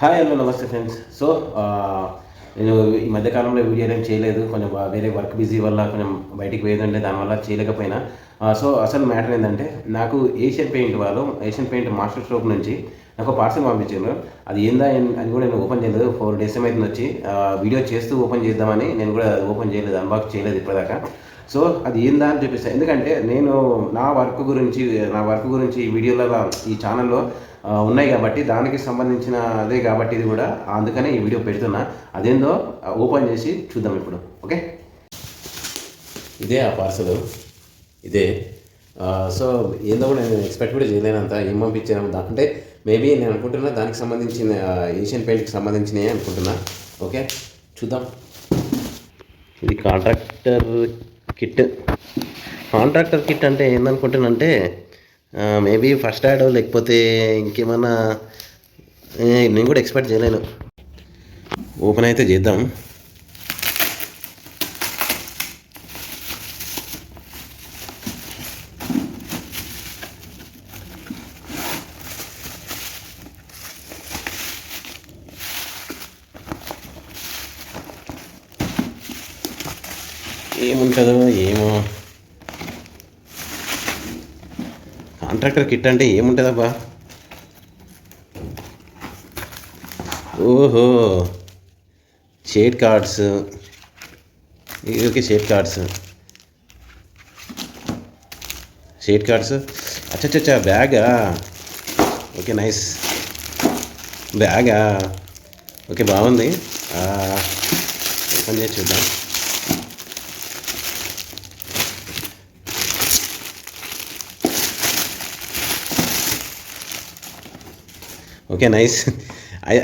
Hi hello నమస్తే friends so నేను ఈ మధ్యకాలంలో వీడియో ఏం చేయలేదు. కొంచెం వేరే వర్క్ బిజీ వల్ల కొంచెం బయటికి పోయేదంటే దానివల్ల చేయలేకపోయినా. సో అసలు మ్యాటర్ ఏంటంటే నాకు ఏషియన్ పెయింట్ వాళ్ళు ఏషియన్ పెయింట్ మాస్టర్ షాప్ నుంచి నాకు పార్సల్ పంపించారు. అది ఏందా అని అది కూడా నేను ఓపెన్ చేయలేదు. ఫోర్ డేస్ ఏమైతుంది వచ్చి వీడియో చేస్తూ ఓపెన్ చేద్దామని నేను కూడా ఓపెన్ చేయలేదు. అన్బాక్స్ చేయలేదు ఇప్పటిదాకా. సో అది ఏందా అని చూపిస్తాను ఎందుకంటే నేను నా వర్క్ గురించి నా వర్క్ గురించి ఈ వీడియోలలో ఈ ఛానల్లో ఉన్నాయి కాబట్టి దానికి సంబంధించిన అదే కాబట్టి ఇది కూడా. అందుకనే ఈ వీడియో పెడుతున్నా. అదేందో ఓపెన్ చేసి చూద్దాం ఇప్పుడు. ఓకే? ఇదే ఆ పార్సల్. ఇదే. సో ఏందో కూడా నేను ఎక్స్పెక్ట్ కూడా చేయలేనంత. ఏం పంపించాను అంటే మేబీ నేను అనుకుంటున్నా దానికి సంబంధించిన ఏషియన్ పెయింట్కి సంబంధించినవి అనుకుంటున్నా. ఓకే? చూద్దాం. ఇది కాంట్రాక్టర్ కిట్ కాంట్రాక్టర్ కిట్ అంటే ఏందనుకుంటానంటే మేబీ ఫస్ట్ యాడ్ లేకపోతే ఇంకేమన్నా నేను కూడా ఎక్స్పెక్ట్ చేయలేను. ఓపెన్ అయితే చేద్దాం. ఏముంటుందో ఏమో. కాంట్రాక్టర్ కిట్ అంటే ఏముంటుందబ్బా? ఓహో shade cards. Okay shade cards. Shade cards? అచ్చచ్చచ్చా బ్యాగా? Okay nice. బ్యాగా? Okay బాగుంది. పని చేసి చూద్దాం. Okay nice.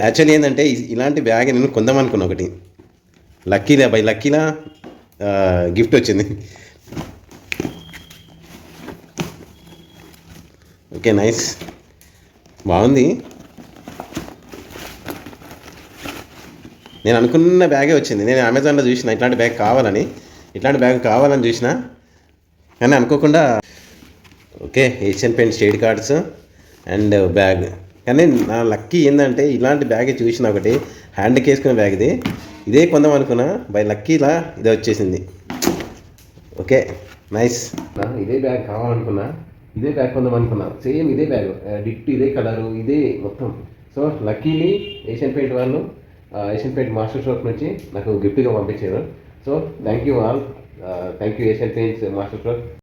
యాక్చువల్లీ ఏంటంటే ఇలాంటి బ్యాగ్ నేను కొందాం అనుకున్నా ఒకటి. లక్కీలా బై లక్కీలా గిఫ్ట్ వచ్చింది. Okay nice. బాగుంది. నేను అనుకున్న బ్యాగే వచ్చింది. నేను అమెజాన్లో చూసిన ఇట్లాంటి బ్యాగ్ కావాలని ఇట్లాంటి బ్యాగ్ కావాలని చూసిన. కానీ అనుకోకుండా okay Asian Paint state cards and bag. కానీ నా లక్కీ ఏంటంటే ఇలాంటి బ్యాగ్ చూసిన ఒకటి హ్యాండ్కి వేసుకునే బ్యాగ్ ఇది. ఇదే కొందాం అనుకున్నా బై లక్కీలా ఇది వచ్చేసింది. Okay nice. ఇదే బ్యాగ్ కావాలనుకున్నా ఇదే బ్యాగ్ కొందాం అనుకున్నా. సేమ్ ఇదే బ్యాగ్ డిట్ ఇదే కలరు ఇదే మొత్తం. సో లక్కీలీ ఏషియన్ పెయింట్ వాళ్ళు ఏషియన్ పెయింట్ మాస్టర్ షాప్ నుంచి నాకు గిఫ్ట్గా పంపించారు. So thank you all thank you Asian Paints master shop.